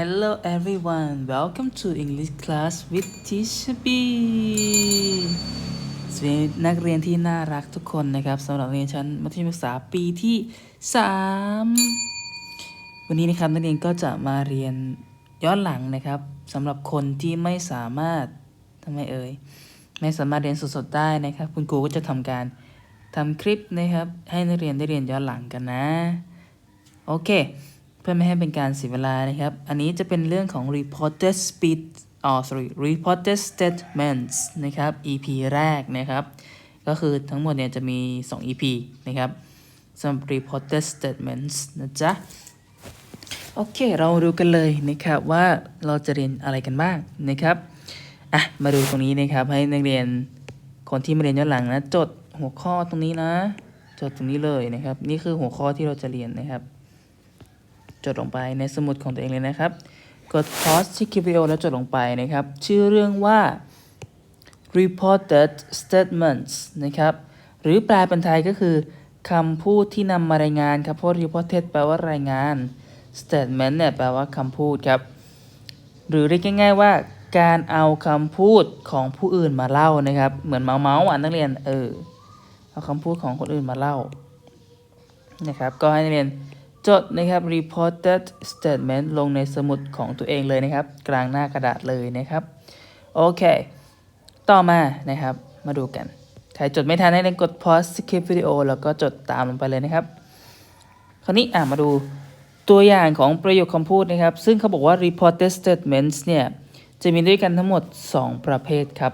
Hello everyone welcome to English class with Teacher B สวัสดีนักเรียนที่น่ารักทุกคนนะครับสำหรับเรียนชั้นมัธยมศึกษาปีที่ 3 วันนี้นะครับนักเรียนก็จะมาเรียนย้อนหลังนะครับสำหรับคนที่ไม่สามารถทำไมเอ่ยไม่สามารถเรียนสดๆได้นะครับ คุณครูก็จะทำการทำคลิปนะครับ ให้นักเรียนได้เรียนย้อนหลังกันนะ โอเค เพื่อไม่ให้เป็นการเสียเวลานะครับ อันนี้จะเป็นเรื่องของ reported speed อ๋อ sorry reported statements นะครับ EP แรกนะครับ ก็คือทั้งหมดเนี่ยจะมี 2 EP นะครับสำหรับ reported statements นะจ๊ะ โอเค เราดูกันเลยนะครับว่าเราจะเรียนอะไรกันบ้างนะครับ อะ มาดูตรงนี้นะครับ ให้นักเรียนคนที่มาเรียนย้อนหลังนะ จดหัวข้อตรงนี้นะ จดตรงนี้เลยนะครับ นี่คือหัวข้อที่เราจะเรียนนะครับ จดลงไปในสมุดของตัวเองเลยนะครับ กด pause ที่คลิปวิดีโอแล้วจดลงไปนะครับ ชื่อเรื่องว่า reported statements นะครับ หรือแปลเป็นไทยก็คือคำพูดที่นำมารายงานครับเพราะ reported แปลว่ารายงาน statement เนี่ยแปลว่าคำพูดครับ หรือเรียกง่าย ๆว่าการเอาคำพูดของผู้อื่นมาเล่านะครับ เหมือนเมาเมาส์อะนักเรียนเออเอาคำพูดของคนอื่นมาเล่านะครับ ก็ให้นักเรียน จดนะครับ reported statement ลงในสมุดของตัวเองเลยนะครับ กลางหน้ากระดาษเลยนะครับ โอเค ต่อมานะครับ มาดูกัน ใครจดไม่ทันให้เรียนกด pause skip วิดีโอแล้วก็จดตามลงไปเลยนะครับ คราวนี้อะมาดูตัวอย่างของประโยคคำพูดนะครับ ซึ่งเขาบอกว่า reported statements เนี่ย จะมีด้วยกันทั้งหมด 2 ประเภทครับ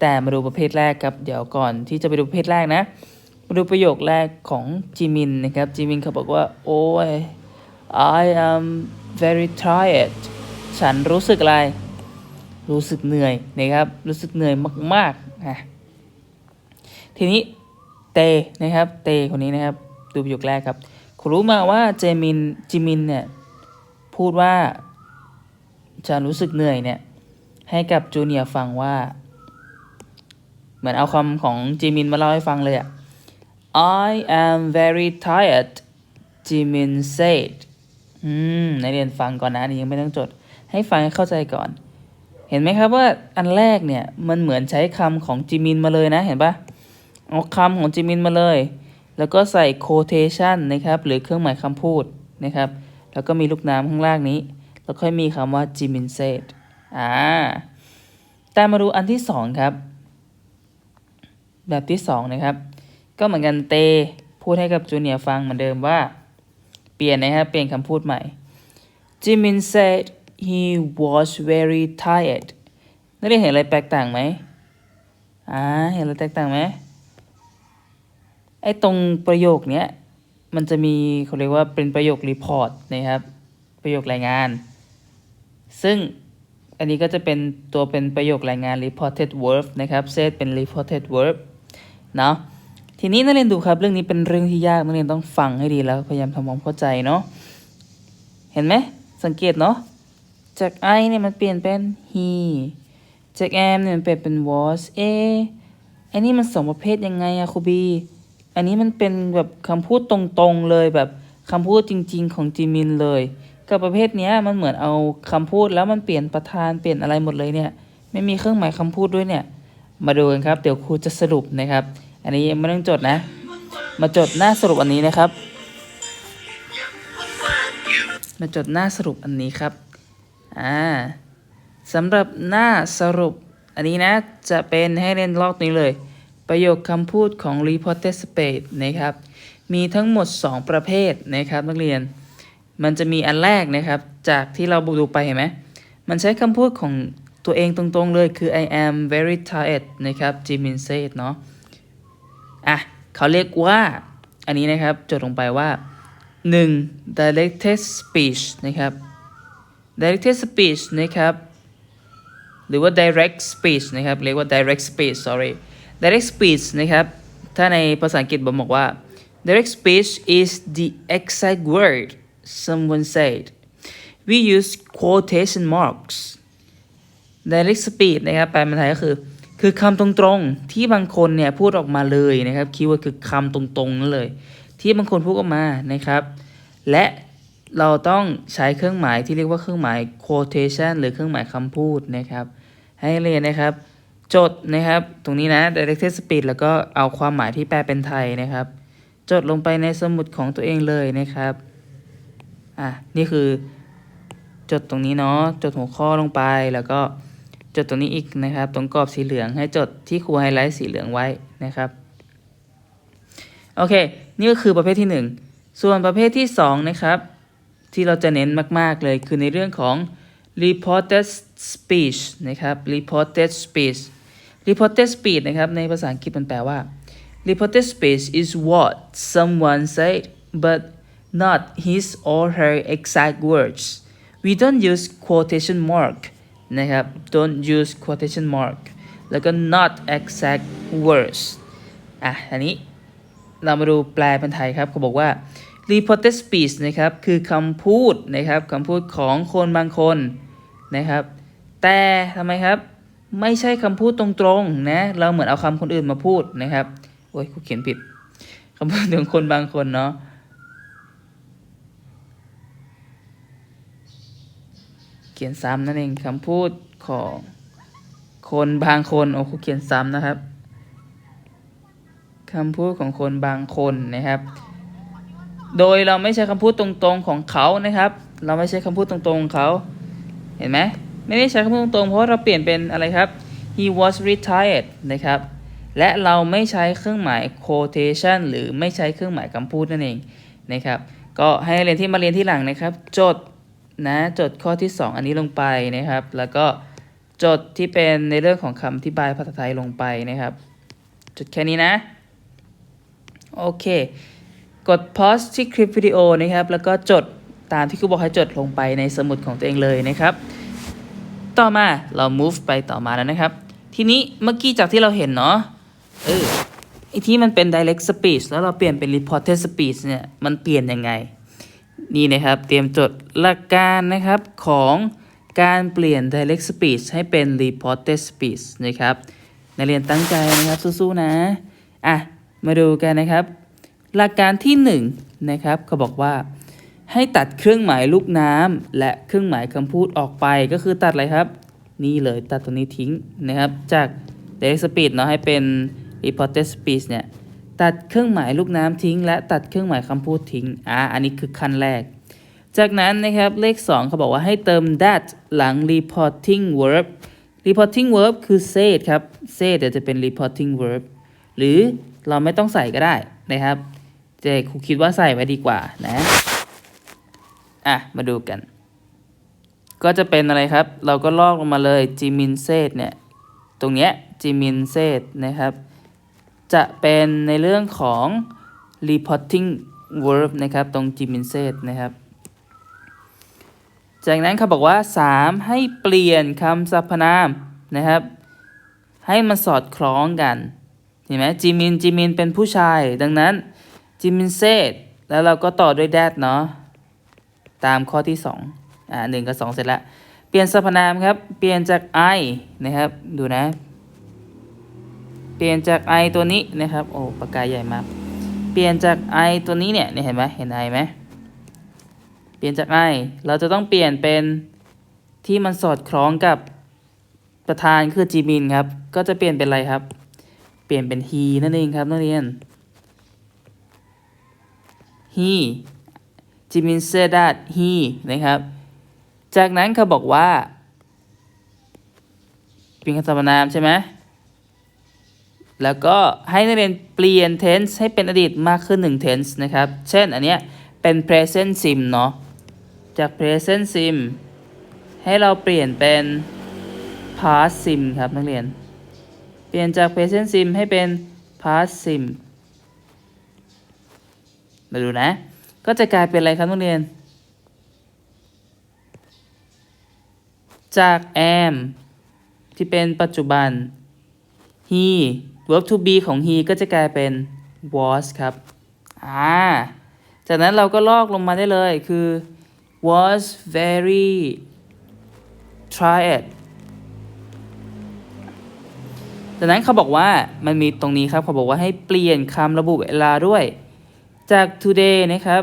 แต่มาดูประเภทแรกครับ เดี๋ยวก่อนที่จะไปดูประเภทแรกนะ มาดูประโยคแรกของจิมินนะครับ จิมินเขาบอกว่า โอ้ย I am very tired ฉันรู้สึกอะไร รู้สึกเหนื่อยนะครับ รู้สึกเหนื่อยมากๆนะทีนี้เตนะครับ เตคนนี้นะครับ ดูประโยคแรกครับคุณรู้มาว่าเจมิน จิมินเนี่ย พูดว่า ฉันรู้สึกเหนื่อยเนี่ย ให้กับจูเนียร์ฟังว่า เหมือนเอาคำของจิมินมาเล่าให้ฟังเลยอะ I am very tired จิมิน said อืมในเรียนฟังก่อนนะนนี้ยังไม่ต้องจด ให้ฟังให้เข้าใจก่อน เห็นไหมครับว่าอันแรกเนี่ย มันเหมือนใช้คำของจิมินมาเลยนะ เห็นปะเอาคำของจิมินมาเลย แล้วก็ใส่ quotation นะครับ หรือเครื่องหมายคำพูดนะครับ แล้วก็มีลูกน้ำข้างล่างนี้ แล้วค่อยมีคำว่าจิมิน said อ่าแต่มาดูอันที่สองครับ แบบที่สองนะครับ ก็เหมือนกันเต พูดให้กับจูเนียร์ฟังเหมือนเดิมว่า เปลี่ยนนะครับเปลี่ยนคำพูดใหม่ Jimin said he was very tired นักเรียนเห็นอะไรแตกต่างไหมอ่าเห็นอะไรแตกต่างไหมไอ้ตรงประโยคเนี้ยมันจะมีเขาเรียกว่าเป็นประโยครีพอร์ตนะครับ ประโยครายงาน ซึ่งอันนี้ก็จะเป็นตัวเป็นประโยครายงาน reported verb นะครับ said เป็น reported verb เนาะ ทีนี้นักเรียนดูครับ เรื่องนี้เป็นเรื่องที่ยากนักเรียนต้องฟังให้ดีแล้ว พยายามทำความเข้าใจเนาะเห็นไหมสังเกตเนาะจาก I เนี่ยมันเปลี่ยนเป็น he จาก am เนี่ยมันเปลี่ยนเป็น was เออันนี้มันสองประเภทยังไงอะครูบีอันนี้มันเป็นแบบคำพูดตรงๆเลยแบบคำพูดจริง ๆ ของจิมินเลย กับประเภทเนี้ยมันเหมือนเอาคำพูดแล้วมันเปลี่ยนประธานเปลี่ยนอะไรหมดเลยเนี่ยไม่มีเครื่องหมายคำพูดด้วยเนี่ย มาดูกันครับ เดี๋ยวครูจะสรุปนะครับ อันนี้ยังไม่ต้องจดนะ มาจดหน้าสรุปอันนี้นะครับ มาจดหน้าสรุปอันนี้ครับอ่าสำหรับหน้าสรุปอันนี้นะจะเป็นให้เรียนลอกนี้เลย ประโยคคำพูดของ reported space นะครับ มีทั้งหมด 2 ประเภทนะครับนักเรียน มันจะมีอันแรกนะครับจากที่เราดูไปเห็นไหมมันใช้คำพูดของตัวเองตรงๆเลยคือ I am very tired นะครับ Jimin said เนาะ อะเขาเรียกว่า อันนี้นะครับ จดลงไปว่า 1. directed speech นะครับ directed speech นะครับ หรือว่า direct speech นะครับ เรียกว่า direct speech sorry direct speech นะครับ ถ้าในภาษาอังกฤษผมบอกว่า direct speech is the exact word someone said we use quotation marks direct speech นะครับแปลเป็นไทยก็คือ คือคำตรงๆที่บางคนเนี่ยพูดออกมาเลยนะครับคีย์เวิร์ดคือคำตรงๆนั่นเลย ที่บางคนพูดออกมานะครับ และเราต้องใช้เครื่องหมายที่เรียกว่าเครื่องหมาย quotation หรือเครื่องหมายคำพูดนะครับ ให้เรียนนะครับ จดนะครับ ตรงนี้นะ directed speech แล้วก็เอาความหมายที่แปลเป็นไทยนะครับ จดลงไปในสมุดของตัวเองเลยนะครับ อะ นี่คือ จดตรงนี้เนาะ จดหัวข้อลงไปแล้วก็ จดตรงนี้อีกนะครับ ตรงกรอบสีเหลืองให้จดที่ครูไฮไลท์สีเหลืองไว้นะครับโอเค นี่ก็คือประเภทที่ 1 ส่วนประเภทที่ 2 นะครับ ที่เราจะเน้นมาก ๆ เลยคือในเรื่องของ reported speech นะครับ reported speech reported speech นะครับ ในภาษาอังกฤษมันแปลว่า reported speech is what someone said but not his or her exact words we don't use quotation mark นะครับ don't use quotation mark แล้วก็ not exact words อะ อันนี้เรามาดูแปลเป็นไทยครับเขาบอกว่า reported speech นะครับ คือคำพูดนะครับคำพูดของคนบางคนนะครับ แต่ทำไมครับ ไม่ใช่คำพูดตรงๆนะ เราเหมือนเอาคำคนอื่นมาพูดนะครับ โอ้ยกูเขียนผิดคำพูดของคนบางคนเนาะ ขียนซ้ำนั่นเองคำพูดของคนบางคนโอ้ครูเขียนซ้ำนะครับคำพูดของคนบางคนนะครับ โดยเราไม่ใช้คำพูดตรงๆของเขานะครับ เราไม่ใช้คำพูดตรงๆของเขา เห็นไหมไม่ได้ใช้คำพูดตรงๆเพราะเราเปลี่ยนเป็นอะไรครับ he was retired นะครับ และเราไม่ใช้เครื่องหมาย quotation หรือไม่ใช้เครื่องหมายคำพูดนั่นเองนะครับ ก็ให้เรียนที่มาเรียนที่หลังนะครับ จด นะจดข้อที่ 2 อันนี้ลงไปนะครับ แล้วก็จดที่เป็นในเรื่องของคำอธิบายภาษาไทยลงไปนะครับ จดแค่นี้นะ โอเค กด pause ที่คลิปวิดีโอนะครับ แล้วก็จดตามที่ครูบอกให้จดลงไปในสมุดของตัวเองเลยนะครับ ต่อมาเรา move ไปต่อมาแล้วนะครับ ทีนี้เมื่อกี้จากที่เราเห็นเนาะเออไอที่มันเป็น direct speech แล้วเราเปลี่ยนเป็น reported speech เนี่ย มันเปลี่ยนยังไง นี่นะครับ เตรียมจดหลักการนะครับของการเปลี่ยน direct speech ให้เป็น reported speech นะครับ นักเรียนตั้งใจนะครับสู้ๆนะ อะ มาดูกันนะครับ หลักการที่1นงนะครับเขาบอกว่า ให้ตัดเครื่องหมายลูกน้ำและเครื่องหมายคำพูดออกไปก็คือตัดอะไรครับ นี่เลยตัดตัวนี้ทิ้งนะครับ จาก direct speech เนาะให้เป็น reported speech เนี่ย ตัดเครื่องหมายลูกน้ำทิ้ง และตัดเครื่องหมายคำพูดทิ้ง อ่า อันนี้คือขั้นแรก จากนั้นนะครับเลข 2 เขาบอกว่าให้เติม that หลัง reporting verb reporting verb คือ said ครับ said เดี๋ยวจะเป็น reporting verb หรือเราไม่ต้องใส่ก็ได้นะครับแต่ครูคิดว่าใส่ไว้ดีกว่านะ อะ มาดูกัน ก็จะเป็นอะไรครับ เราก็ลอกลงมาเลย jimin said เนี่ย ตรงเนี้ย jimin said นะครับ จะเป็นในเรื่องของ reporting verb นะครับ ตรง jimin said นะครับ จากนั้นเขาบอกว่า 3 ให้เปลี่ยนคำสรรพนามนะครับ ให้มันสอดคล้องกัน เห็นไหมจิมินจิมินเป็นผู้ชาย ดังนั้นจิมินเซตแล้วเราก็ต่อด้วย that เนาะตามข้อที่ 2 อ่าหนึ่งกับ 2 เสร็จแล้ว เปลี่ยนสรรพนามครับ เปลี่ยนจาก I นะครับ ดูนะ เปลี่ยนจาก I ตัวนี้นะครับ โอ้ปากกาใหญ่มาก เปลี่ยนจาก I ตัวนี้เนี่ยเนี่ยเห็นไหมเห็น I ไหมเปลี่ยนจาก I เราจะต้องเปลี่ยนเป็นที่มันสอดคล้องกับประธานคือจีมินครับ ก็จะเปลี่ยนเป็นอะไรครับ เปลี่ยนเป็น he นั่นเองครับนักเรียน he จิมิน said that he นะครับ จากนั้นเขาบอกว่า เป็นคำสรรพนามใช่ไหม แล้วก็ให้นักเรียนเปลี่ยน tense ให้เป็นอดีตมากขึ้น1 tense นะครับ เช่นอันเนี้ยเป็น present sim เนาะ จาก present sim ให้เราเปลี่ยนเป็น past sim ครับนักเรียน เปลี่ยนจาก present sim ให้เป็น past sim มาดูนะ ก็จะกลายเป็นอะไรครับนักเรียน จาก am ที่เป็นปัจจุบัน he verb to be ของ he ก็จะกลายเป็น was ครับ อ่า จากนั้นเราก็ลอกลงมาได้เลยคือ was very tired จากนั้นเขาบอกว่ามันมีตรงนี้ครับเขาบอกว่าให้เปลี่ยนคำระบุเวลาด้วย จาก today นะครับ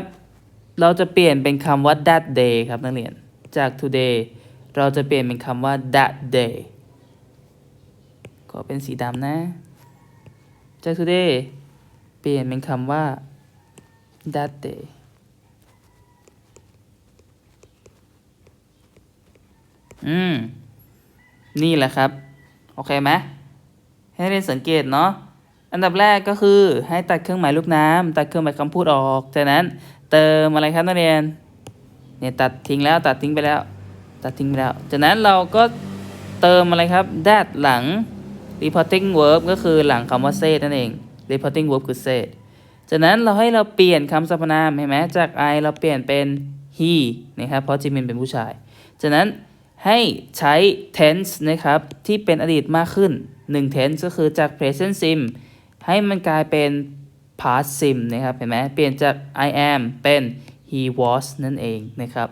เราจะเปลี่ยนเป็นคำว่า that day ครับนักเรียน จาก today เราจะเปลี่ยนเป็นคำว่า that day ก็เป็นสีดำนะ จาก today เปลี่ยนเป็นคำว่า that day อืม นี่แหละครับ โอเคไหมให้เรียนสังเกตเนาะอันดับแรกก็คือให้ตัดเครื่องหมายลูกน้ำตัดเครื่องหมายคำพูดออก จากนั้นเติมอะไรครับนักเรียน เนี่ยตัดทิ้งแล้วตัดทิ้งไปแล้ว ตัดทิ้งไปแล้ว จากนั้นเราก็เติมอะไรครับ that หลัง reporting verb ก็คือหลังคำว่า say นั่นเอง reporting verb คือ say จากนั้นเราให้เราเปลี่ยนคำสรรพนามเห็นไหมจาก I เราเปลี่ยนเป็น he นะครับเพราะจิมินเป็นผู้ชาย จากนั้นให้ใช้ tense นะครับที่เป็นอดีตมากขึ้น 1 tense ก็คือจาก present sim ให้มันกลายเป็น past sim นะครับเห็นไหมเปลี่ยนจาก I am เป็น he was นั่นเองนะครับ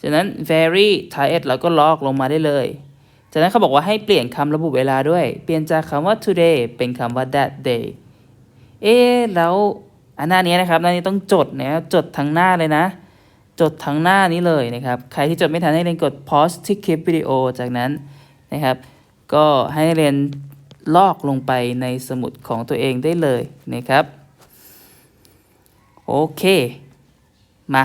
จากนั้น very tired เราก็ลอกลงมาได้เลย จากนั้นเขาบอกว่าให้เปลี่ยนคำระบุเวลาด้วย เปลี่ยนจากคำว่า today เป็นคำว่า that day เอ๊ะแล้วอันหน้านี้นะครับหน้านี้ต้องจดนะจดทั้งหน้าเลยนะ จดทั้งหน้านี้เลยนะครับ ใครที่จดไม่ทันให้เรียนกด pause ที่คลิปวิดีโอจากนั้นนะครับ ก็ให้เรียนลอกลงไปในสมุดของตัวเองได้เลยนะครับ โอเค มา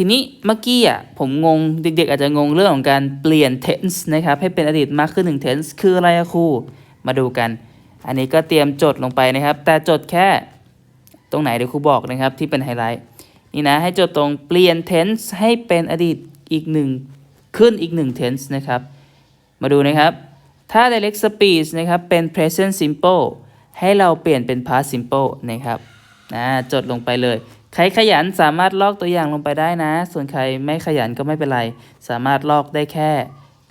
ทีนี้เมื่อกี้อะผมงงเด็กๆ อาจจะงงเรื่องของการเปลี่ยน tense นะครับให้เป็นอดีตมากขึ้นหนึ่ง tense คืออะไรครูมาดูกัน อันนี้ก็เตรียมจดลงไปนะครับ แต่จดแค่ตรงไหนเดี๋ยวครูบอกนะครับที่เป็นไฮไลท์นี่นะให้จดตรงเปลี่ยน tense ให้เป็นอดีตอีกหนึ่งขึ้นอีกหนึ่ง tense นะครับมาดูนะครับ ถ้า direct speech นะครับเป็น present simple ให้เราเปลี่ยนเป็น past simple นะครับนะจดลงไปเลย รขยันสามารถลอกตัวอย่างลงไปได้นะ ส่วนใครไม่ขยันก็ไม่เป็นไร สามารถลอกได้แค่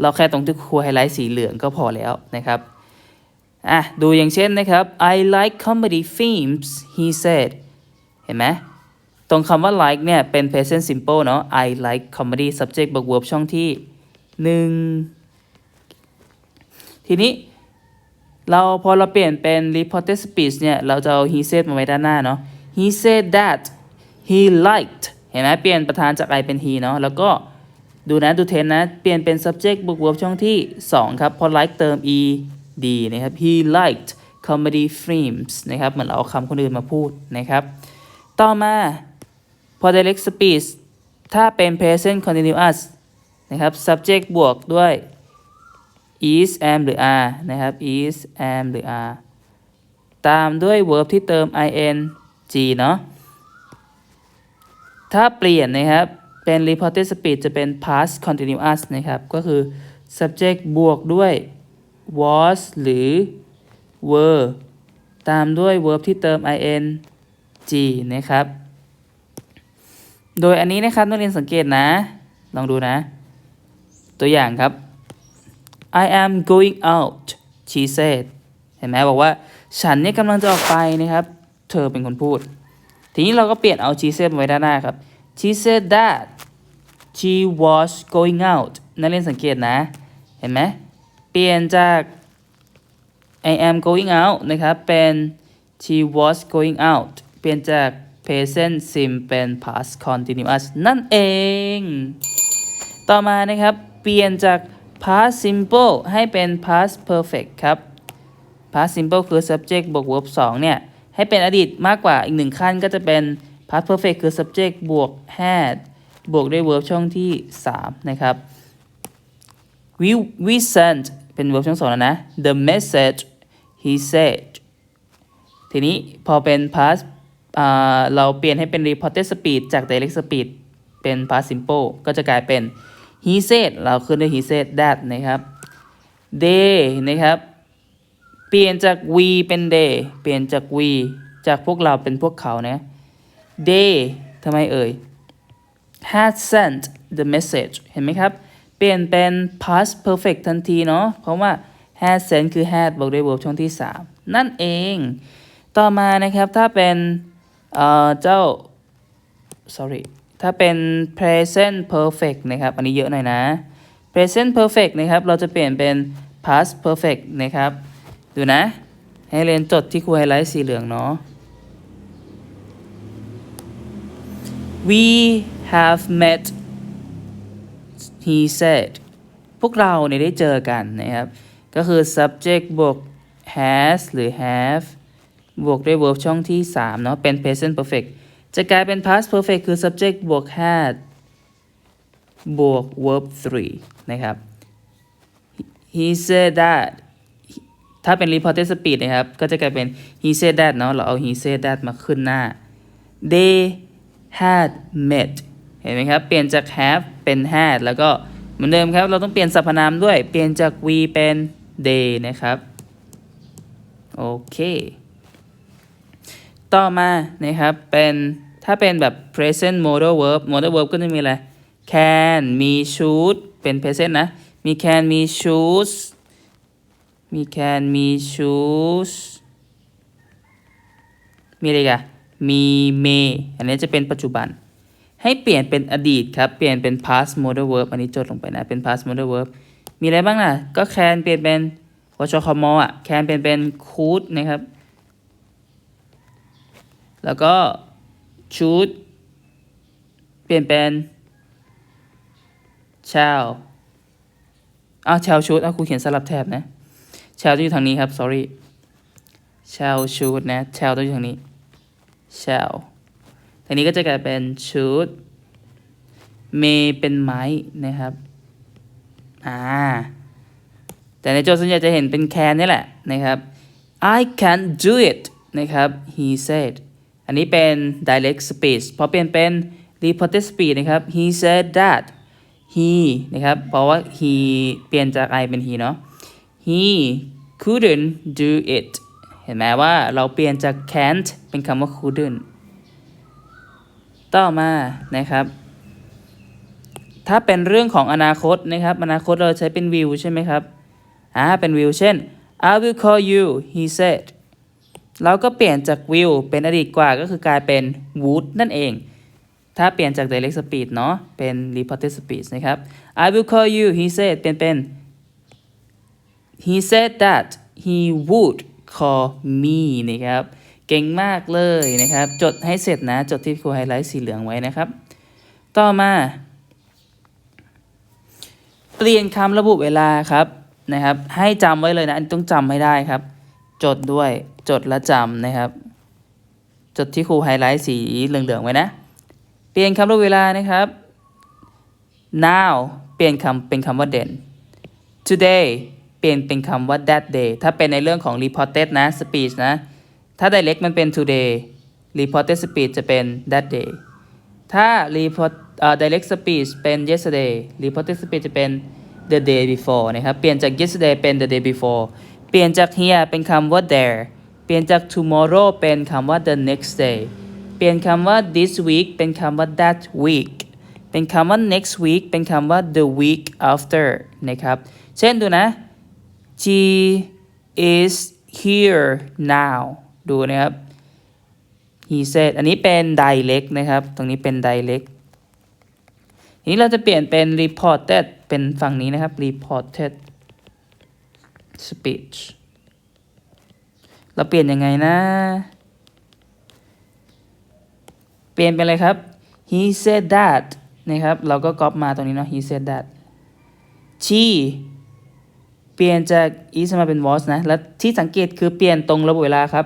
ลอกแค่ตรงที่ครูไฮไลท์สีเหลืองก็พอแล้วนะครับอะดูอย่างเช่นนะครับ I like comedy films he said เห็นไหมตรงคำว่า like เนี่ย เป็น present simple เนาะ I like comedy subject บวก verb ช่องที่หนึ่งทีนี้ เราพอเราเปลี่ยนเป็น reported speech เนี่ย เราจะเอา he said มาไว้ด้านหน้าเนาะ he said that he liked เห็นไหมเปลี่ยนประธานจาก I เป็น he เนาะแล้วก็ดูนะดูเทนนะ เปลี่ยนเป็น subject บวก verb ช่องที่ 2 ครับ พอ like เติม ed นะครับ he liked comedy films นะครับ เหมือนเราเอาคำคนอื่นมาพูดนะครับ ต่อมา พอ direct speech ถ้าเป็น present continuous นะครับ subject บวกด้วย is am หรือ are นะครับ is am หรือ are ตามด้วย verb ที่เติม ing เนาะ ถ้าเปลี่ยนนะครับ เป็น reported speech จะเป็น past continuous นะครับ ก็คือ subject บวกด้วย was หรือ were ตามด้วย verb ที่เติม ing นะครับ โดยอันนี้นะครับนักเรียนสังเกตนะ ลองดูนะ ตัวอย่างครับ I am going out she said เห็นไหมบอกว่า ฉันเนี่ยกำลังจะออกไปนะครับ เธอเป็นคนพูด ทีนี้เราก็เปลี่ยนเอา she said มาไว้ด้านหน้าครับ she said that she was going out นักเรียนสังเกตนะ เห็นไหมเปลี่ยนจาก I am going out นะครับ เป็น she was going out เปลี่ยนจาก present sim เป็น past continuous นั่นเอง ต่อมานะครับ เปลี่ยนจาก past simple ให้เป็น past perfect ครับ past simple คือ subject บวก verb 2เนี่ย ให้เป็นอดีตมากกว่าอีกหนึ่งขั้นก็จะเป็น past perfect คือ subject บวก had บวกด้วย verb ช่องที่ 3 นะครับ we we sent เป็น verb ช่องสองแล้วนะ the message he said ทีนี้พอเป็น past อ่าเราเปลี่ยนให้เป็น reported speech จาก direct speech เป็น past simple ก็จะกลายเป็น he said เราขึ้นด้วย he said that นะครับ they นะครับ เปลี่ยนจาก we เป็น they เปลี่ยนจาก we จากพวกเราเป็นพวกเขานะ they ทำไมเอ่ย had sent the message เห็นไหมครับ เปลี่ยนเป็น past perfect ทันทีเนาะ เพราะว่า had sent คือ had บอกด้วย verb ช่องที่ 3 นั่นเอง ต่อมานะครับถ้าเป็นเอ่อเจ้า sorry ถ้าเป็น present perfect นะครับ อันนี้เยอะหน่อยนะ present perfect นะครับ เราจะเปลี่ยนเป็น past perfect นะครับ ดูนะ ให้เรียนจดที่ครูไฮไลท์สีเหลืองเนาะ we have met he said พวกเราเนี่ยได้เจอกันนะครับ ก็คือ subject บวก has หรือ have บวกด้วย verb ช่องที่ 3 เนาะ เป็น present perfect จะกลายเป็น past perfect คือ subject บวก had บวก verb 3 นะครับ he said that ถ้าเป็น reported speech นะครับ ก็จะกลายเป็น he said that เนาะเราเอา he said that มาขึ้นหน้า they had met เห็นไหมครับ เปลี่ยนจาก have เป็น had แล้วก็เหมือนเดิมครับ เราต้องเปลี่ยนสรรพนามด้วย เปลี่ยนจาก we เป็น they นะครับ โอเค ต่อมานะครับ เป็นถ้าเป็นแบบ present modal verb modal verb ก็จะมีอะไร can มี should เป็น present นะ มี can มี should มี can มี should มีอะไรกันมี may อันนี้จะเป็นปัจจุบัน ให้เปลี่ยนเป็นอดีตครับ เปลี่ยนเป็น past modal verb อันนี้จดลงไปนะ เป็น past modal verb มีอะไรบ้างล่ะ ก็ can เปลี่ยนเป็นวชคมอะ can เปลี่ยนเป็น could นะครับ แล้วก็ should เปลี่ยนเป็น shall อ้าว shall should อ้าวครูเขียนสลับแถบนะ shall ต้องอยู่ทางนี้ครับ sorry shall shoot นะ shall ต้องอยู่ทางนี้ shall ทางนี้ก็จะกลายเป็น should may เป็นไม้นะครับ อ่า แต่ในโจทย์ส่วนใหญ่จะเห็นเป็น can นี่แหละนะครับ I can do it นะครับ he said อันนี้เป็น direct speech พอเปลี่ยนเป็น reported speech นะครับ he said that he นะครับ เพราะว่า he เปลี่ยนจาก I เป็น he เนาะ he couldn't do it เห็นไหมว่าเราเปลี่ยนจาก can't เป็นคำว่า couldn't ต่อมานะครับ ถ้าเป็นเรื่องของอนาคตนะครับ อนาคตเราใช้เป็น will ใช่ไหมครับอ่าเป็น will เช่น I will call you he said เราก็เปลี่ยนจาก will เป็นอดีตกว่าก็คือกลายเป็น would นั่นเอง ถ้าเปลี่ยนจาก direct speech เนาะเป็น reported speech นะครับ I will call you he said เปลี่ยนเป็น he said that he would call me นะครับ เก่งมากเลยนะครับ จดให้เสร็จนะ จดที่ครูไฮไลท์สีเหลืองไว้นะครับ ต่อมา เปลี่ยนคำระบุเวลาครับนะครับ ให้จำไว้เลยนะ อันต้องจำให้ได้ครับ จดด้วย จดและจำนะครับ จดที่ครูไฮไลท์สีเหลืองๆไว้นะ เปลี่ยนคำระบุเวลานะครับ now เปลี่ยนคำเป็นคำว่า then today เปลี่ยนเป็นคำว่า that day ถ้าเป็นในเรื่องของ reported นะ speech นะ ถ้า direct มันเป็น today reported speech จะเป็น that day ถ้า report เอ่อ direct speech เป็น yesterday reported speech จะเป็น the day before นะครับ เปลี่ยนจาก yesterday เป็น the day before เปลี่ยนจาก here เป็นคำว่า there เปลี่ยนจาก tomorrow เป็นคำว่า the next day เปลี่ยนคำว่า this week เป็นคำว่า that week เป็นคำว่า next week เป็นคำว่า the week after นะครับ เช่นดูนะ she is here now ดูนะครับ he said อันนี้เป็น direct นะครับ ตรงนี้เป็น direct ทีนี้เราจะเปลี่ยนเป็น reported เป็นฝั่งนี้นะครับ reported speech เราเปลี่ยนยังไงนะ เปลี่ยนเป็นอะไรครับ he said that นะครับ เราก็ก๊อปมาตรงนี้เนาะ he said that she เปลี่ยนจาก is มาเป็น was นะ แล้วที่สังเกตคือเปลี่ยนตรงระบุเวลาครับ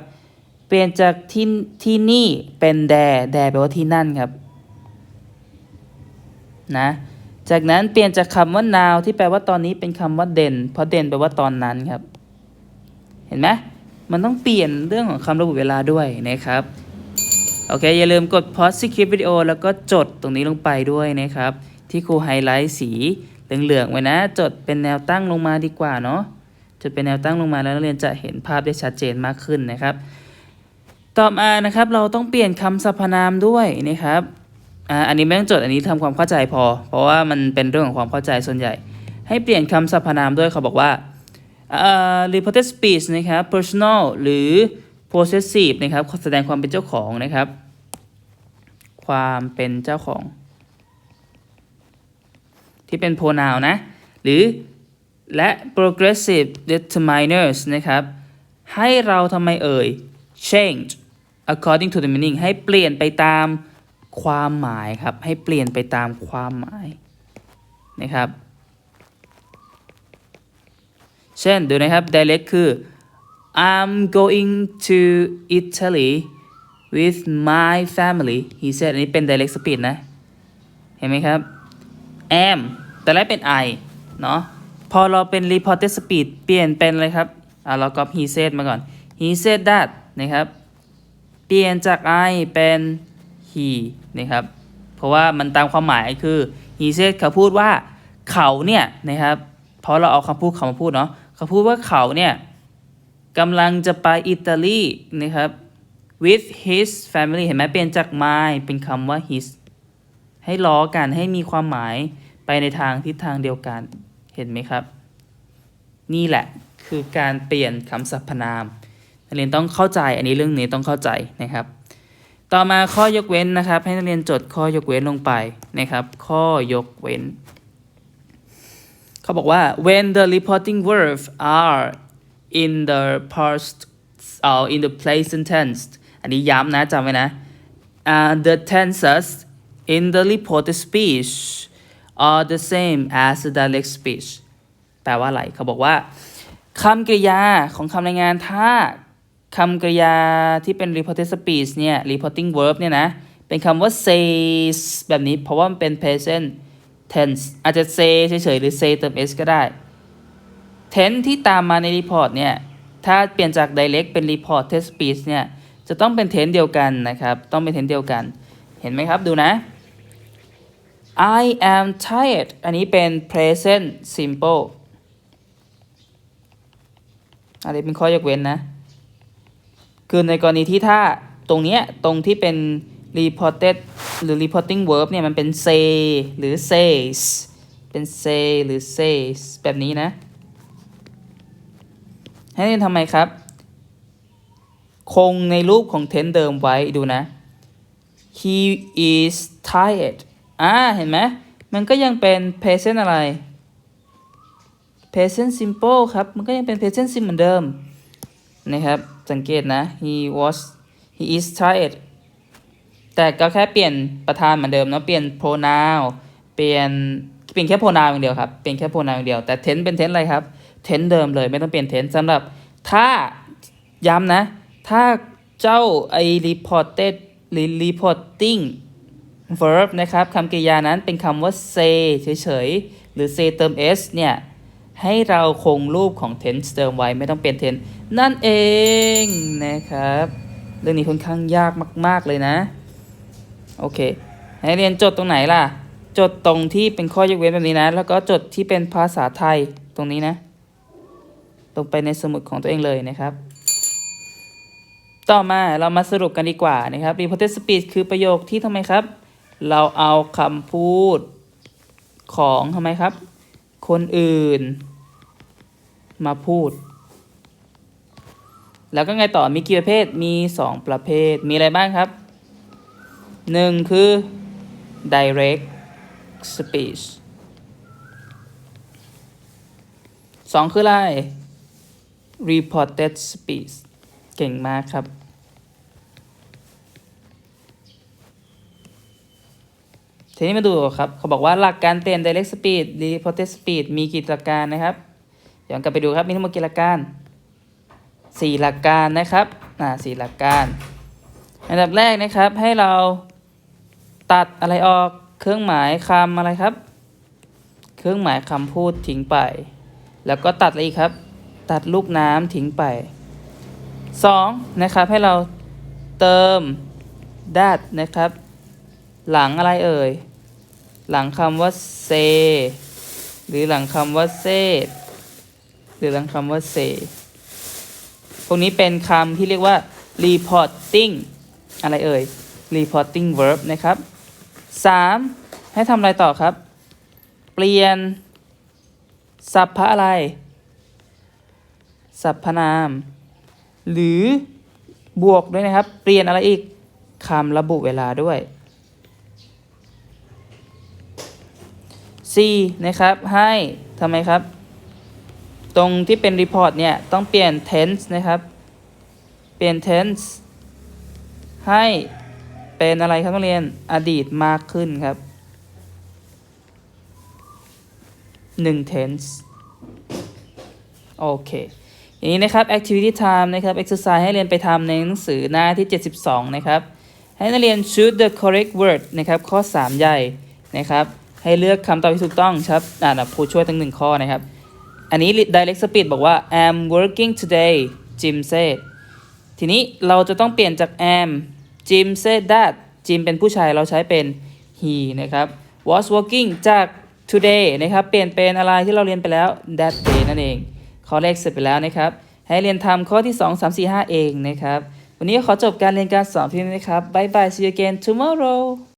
เปลี่ยนจากที่ที่นี่เป็น there there แปลว่าที่นั่นครับ นะ จากนั้นเปลี่ยนจากคำว่า now ที่แปลว่าตอนนี้เป็นคำว่า then เพราะ then แปลว่าตอนนั้นครับ เห็นไหมมันต้องเปลี่ยนเรื่องของคำระบุเวลาด้วยนะครับ โอเค อย่าลืมกด pause คลิปวิดีโอแล้วก็จดตรงนี้ลงไปด้วยนะครับ ที่ครูไฮไลท์สี เหลืองๆไว้นะ จดเป็นแนวตั้งลงมาดีกว่าเนาะจดเป็นแนวตั้งลงมาแล้วนักเรียนจะเห็นภาพได้ชัดเจนมากขึ้นนะครับ ต่อมานะครับเราต้องเปลี่ยนคำสรรพนามด้วยนะครับอ่าอันนี้ไม่ต้องจดอันนี้ทำความเข้าใจพอ เพราะว่ามันเป็นเรื่องของความเข้าใจส่วนใหญ่ ให้เปลี่ยนคำสรรพนามด้วยเขาบอกว่าอ่า reported speech นะครับ personal หรือ possessive นะครับแสดงความเป็นเจ้าของนะครับ ความเป็นเจ้าของ ที่เป็น pronoun นะ หรือและ progressive determiners นะครับ ให้เราทำไมเอ่ย change according to the meaning ให้เปลี่ยนไปตามความหมายครับ ให้เปลี่ยนไปตามความหมายนะครับ เช่นดูนะครับ direct คือ I'm going to Italy with my family he said อันนี้เป็น direct speech นะ เห็นไหมครับ am แต่แรกเป็น I เนาะพอเราเป็น reported speech เปลี่ยนเป็นอะไรครับอะเราก็ he said มาก่อน he said that นะครับ เปลี่ยนจาก I เป็น he นะครับ เพราะว่ามันตามความหมายคือ he said เขาพูดว่าเขาเนี่ยนะครับ เพราะเราเอาคำพูดเขามาพูดเนาะเขาพูดว่าเขาเนี่ยกำลังจะไปอิตาลีนะครับ with his family เห็นไหมเปลี่ยนจาก my เป็นคำว่า his ให้ล้อกันให้มีความหมาย ไปในทางทิศทางเดียวกันเห็นไหมครับ นี่แหละคือการเปลี่ยนคำสรรพนามนักเรียนต้องเข้าใจอันนี้เรื่องนี้ต้องเข้าใจนะครับ ต่อมาข้อยกเว้นนะครับ ให้นักเรียนจดข้อยกเว้นลงไปนะครับ ข้อยกเว้น เขาบอกว่า when the reporting verbs are in the past or in the present tense อันนี้ย้ำนะจำไว้นะ uh, the tenses in the reported speech are the same as the direct speech แปลว่าอะไร เขาบอกว่าคำกริยาของคำรายงานถ้าคำกริยาที่เป็น reported speech เนี่ย reporting verb เนี่ยนะ เป็นคำว่า says แบบนี้ เพราะว่ามันเป็น present tense อาจจะ say เฉยๆ หรือ say เติม s ก็ได้ tense ที่ตามมาใน report เนี่ย ถ้าเปลี่ยนจาก direct เป็น reported speech เนี่ย จะต้องเป็น tense เดียวกันนะครับ ต้องเป็น tense เดียวกัน เห็นไหมครับ ดูนะ I am tired อันนี้เป็น present simple อันนี้เป็นข้อยกเว้นนะ คือในกรณีที่ถ้าตรงเนี้ยตรงที่เป็น reported หรือ reporting verb เนี่ยมันเป็น say หรือ says เป็น say หรือ says แบบนี้นะ ให้เรียนทำไมครับ คงในรูปของ tense เดิมไว้ดูนะ he is tired อ่าเห็นไหมมันก็ยังเป็น present อะไร present simple ครับ มันก็ยังเป็น present sim เหมือนเดิมนะครับ สังเกตนะ he was he is tired แต่ก็แค่เปลี่ยนประธานเหมือนเดิมเนาะเปลี่ยน pronoun เปลี่ยนเปลี่ยนแค่ pronoun อย่างเดียวครับเปลี่ยนแค่ pronoun อย่างเดียวแต่ tense เป็น tense อะไรครับ tense เดิมเลยไม่ต้องเปลี่ยน tense สำหรับถ้าย้ำนะ ถ้าเจ้าไอ reported หรือ reporting verb นะครับคำกริยานั้นเป็นคำว่า say เฉยๆ หรือ say เติม s เนี่ยให้เราคงรูปของ tense เดิมไว้ไม่ต้องเปลี่ยน tense นั่นเองนะครับ เรื่องนี้ค่อนข้างยากมาก ๆ เลยนะ โอเค ให้เรียนจดตรงไหนล่ะ จดตรงที่เป็นข้อยกเว้นแบบนี้นะ แล้วก็จดที่เป็นภาษาไทยตรงนี้นะ ลงไปในสมุดของตัวเองเลยนะครับ ต่อมาเรามาสรุปกันดีกว่านะครับ reported speech คือประโยคที่ทำไมครับ เราเอาคำพูดของทำไมครับ คนอื่น มาพูด แล้วก็ไงต่อมีกี่ประเภทมี 2 ประเภทมีอะไรบ้างครับ 1 คือ direct speech 2 คืออะไร reported speech เก่งมากครับ ทีนี้มาดูครับ เขาบอกว่าหลักการเปลี่ยน direct speed reported speed มีกี่หลักการนะครับย้อนกลับไปดูครับมีทั้งหมดกี่หลักการ 4 หลักการนะครับอ่าสี่หลักการอันดับแรกนะครับให้เราตัดอะไรออกเครื่องหมายคำอะไรครับ เครื่องหมายคำพูดทิ้งไป แล้วก็ตัดอะไรอีกครับ ตัดลูกน้ำทิ้งไป 2. นะครับให้เราเติม that นะครับ หลังอะไรเอ่ย หลังคำว่า say หรือหลังคำว่า said หรือหลังคำว่า say พวกนี้เป็นคำที่เรียกว่า reporting อะไรเอ่ย reporting verb นะครับ 3. ให้ทำอะไรต่อครับ เปลี่ยนสัพพะอะไรสรรพนาม หรือบวกด้วยนะครับ เปลี่ยนอะไรอีกคำระบุเวลาด้วย 4. นะครับให้ทำไมครับ ตรงที่เป็น report เนี่ย ต้องเปลี่ยน tense นะครับ เปลี่ยน tense ให้เป็นอะไรครับนักเรียนอดีตมากขึ้นครับหนึ่ง tense โอเคอย่างนี้นะครับ activity time นะครับ exercise ให้เรียนไปทำในหนังสือหน้าที่ 72 นะครับ ให้นักเรียน choose the correct word นะครับ ข้อ 3 ใหญ่นะครับ ให้เลือกคำตอบที่ถูกต้องครับอ่าครูช่วยตั้งหนึ่งข้อนะครับ อันนี้ direct speed บอกว่า am working today Jim said ทีนี้เราจะต้องเปลี่ยนจาก am Jim said that Jim เป็นผู้ชายเราใช้เป็น he นะครับ was working จาก today นะครับ เปลี่ยนเป็นอะไรที่เราเรียนไปแล้ว that day นั่นเอง ข้อแรกเสร็จไปแล้วนะครับ ให้เรียนทำข้อที่ 2 3 4 5 เองนะครับ วันนี้ขอจบการเรียนการสอนเพียงนี้นะครับ bye bye see you again tomorrow